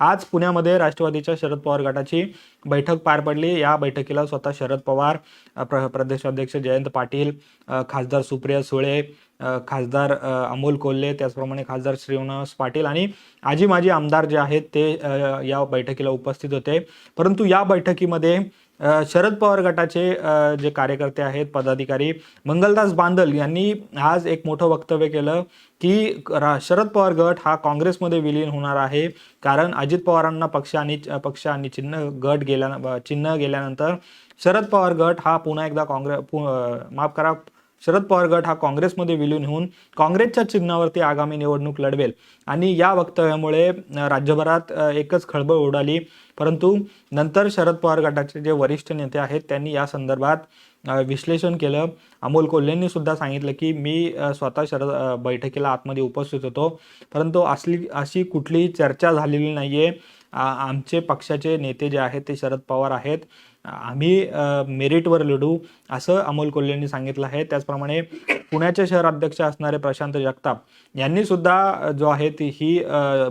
आज पुण्यामध्ये राष्ट्रवादीच्या शरद पवार गटाची बैठक पार पडली. या बैठकीला स्वतः शरद पवार प्र प्रदेशाध्यक्ष जयंत पाटील खासदार सुप्रिया सुळे खासदार अमोल कोल्हे त्याचप्रमाणे खासदार श्रीनिवास पाटील आणि आजी माजी आमदार जे आहेत ते या बैठकीला उपस्थित होते. परंतु या बैठकीमध्ये शरद पवार गटाचे जे कार्यकर्ते आहेत पदाधिकारी मंगलदास बांदल यांनी आज एक मोठं वक्तव्य केलं की शरद पवार गट हा काँग्रेसमध्ये विलीन होणार आहे. कारण अजित पवारांना पक्ष आणि पक्ष आणि चिन्ह गट गेल्या चिन्ह गेल्यानंतर शरद पवार गट हा पुन्हा एकदा काँग्रेस पु- माफ करा शरद पवार गट हा काँग्रेसमध्ये विलीन होऊन काँग्रेसच्या चिन्हावरती आगामी निवडणूक लढवेल. आणि या वक्तव्यामुळे राज्यभरात एकच खळबळ उडाली. परंतु नंतर शरद पवार गटाचे जे वरिष्ठ नेते आहेत त्यांनी या संदर्भात विश्लेषण केलं. अमोल कोल्हेंनी सुद्धा सांगितलं की मी स्वतः शरद बैठकीला आतमध्ये उपस्थित होतो. परंतु असली अशी कुठलीही चर्चा झालेली नाही आहे आमचे पक्षाचे नेते जे आहेत ते शरद पवार आहेत. आम्ही मेरिटवर लढू असं अमोल कोल्हेंनी सांगितलं आहे. त्याचप्रमाणे पुण्याचे शहर अध्यक्ष असणारे प्रशांत जगताप यांनी सुद्धा जो आहे ती ही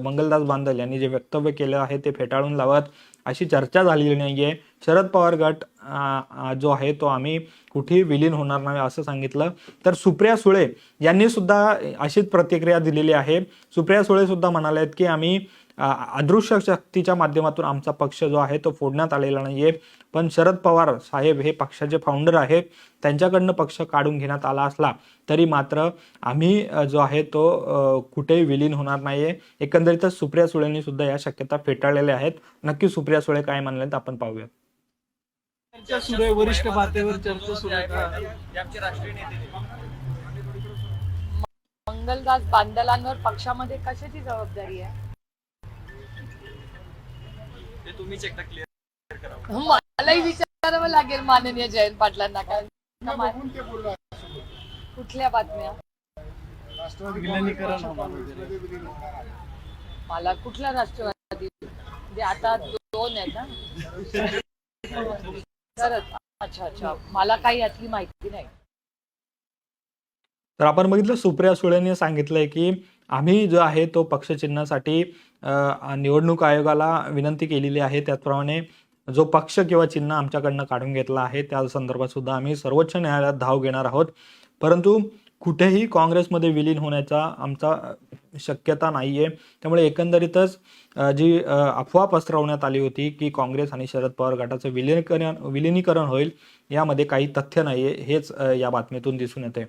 मंगलदास बांदल यांनी जे वक्तव्य केलं आहे ते फेटाळून लावत अशी चर्चा झालेली नाही आहे शरद पवार गट जो आहे तो आम्ही कुठेही विलीन होणार नाही असं सांगितलं. तर सुप्रिया सुळे यांनी सुद्धा अशीच प्रतिक्रिया दिलेली आहे. सुप्रिया सुळे सुद्धा म्हणाले आहेत की आम्ही अदृश्य शक्तीच्या माध्यमातून आमचा पक्ष जो आहे तो फोडण्यात आलेला नाहीये. पण शरद पवार साहेब हे पक्षाचे फाउंडर आहेत. त्यांच्याकडनं पक्ष काढून घेण्यात आला असला तरी मात्र आम्ही जो आहे तो कुठेही विलीन होणार नाहीये. एकंदरीतच सुप्रिया सुळेंनी सुद्धा या शक्यता फेटाळलेल्या आहेत. नक्की सुप्रिया सुळे काय म्हणलेत आपण पाहूया चर्चा सुरू आहे वरिष्ठ पातळीवर चर्चा सुरू आहे. मंगलदास बांदलांवर पक्षामध्ये कशाची जबाबदारी आहे? मलाही विचारावं लागेल माननीय जयंत पाटलांना काय कुठल्या बातम्या. मला कुठला राष्ट्रवादी? म्हणजे आता दोन आहेत ना खरंच. अच्छा अच्छा. मला काही यातली माहिती नाही. तर आपण बघितलं सुप्रिया सुळेंनी सांगितलंय की आम्ही जो आहे तो पक्षचिन्हासाठी निवडणूक आयोगाला विनंती केलेली आहे. त्याचप्रमाणे जो पक्ष किंवा चिन्ह आमच्याकडनं काढून घेतला आहे त्या संदर्भात सुद्धा आम्ही सर्वोच्च न्यायालयात धाव घेणार आहोत. परंतु कुठेही काँग्रेसमध्ये विलीन होण्याचा आमचा शक्यता नाही आहे त्यामुळे एकंदरीतच जी अफवा पसरवण्यात आली होती की काँग्रेस आणि शरद पवार गटाचं विलीनीकरण विलिनीकरण होईल यामध्ये काही तथ्य नाही आहे हेच या बातमीतून दिसून येते.